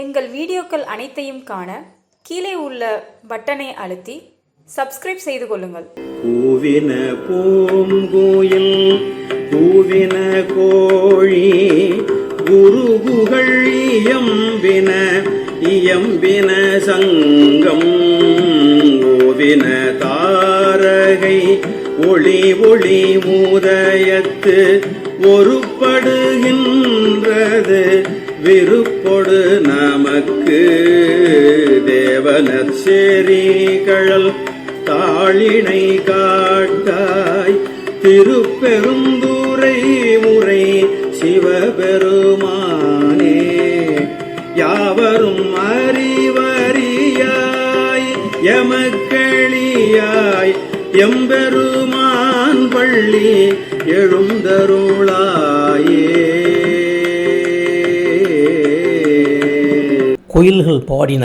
எங்கள் வீடியோக்கள் அனைத்தையும் காண கீழே உள்ள பட்டனை அழுத்தி சப்ஸ்கிரைப் செய்து கொள்ளுங்கள். கூவின பூங்குயில் பூவின கோழி குருகுகள் இயம்பின இயம்பின சங்கம். ஓவின தாரகை ஒளி ஒளி மூதயத்து ஒருப்படுகின்றது. விருப்பொடு நமக்கு தேவனர் செறிகழல் தாளினை காட்டாய். திருப்பெருந்துரை முறை சிவபெருமானே யாவரும் அறிவறியாய். எமக்களியாய் எம்பெருமான் பள்ளி எழுந்தருளாயே. குயில்கள் பாடின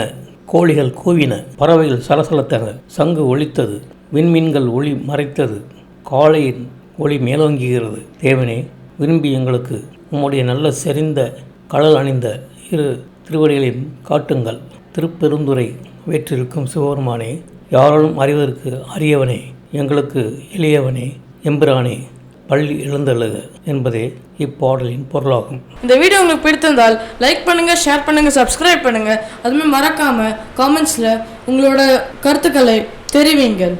கோழிகள் கூவின பறவைகள் சலசலத்தன சங்கு ஒழித்தது விண்மீன்கள் ஒளி மறைத்தது காளையின் ஒளி மேலோங்குகிறது. தேவனே விரும்பி எங்களுக்கு உம்முடைய நல்ல செறிந்த கடல் அணிந்த இரு திருவடிகளையும் காட்டுங்கள். திருப்பெருந்துரை வேற்றிருக்கும் சிவபெருமானே யாராலும் அறிவதற்கு அரியவனே எங்களுக்கு எளியவனே எம்பிரானே பள்ளி எழுந்தழுக என்பதே இப்பாடலின் பொருளாகும். இந்த வீடியோ உங்களுக்கு பிடித்திருந்தால் லைக் பண்ணுங்க ஷேர் பண்ணுங்க சப்ஸ்கிரைப் பண்ணுங்க. அதுமாதிரி மறக்காம காமெண்ட்ஸ்ல உங்களோட கருத்துக்களை தெரிவிங்கள்.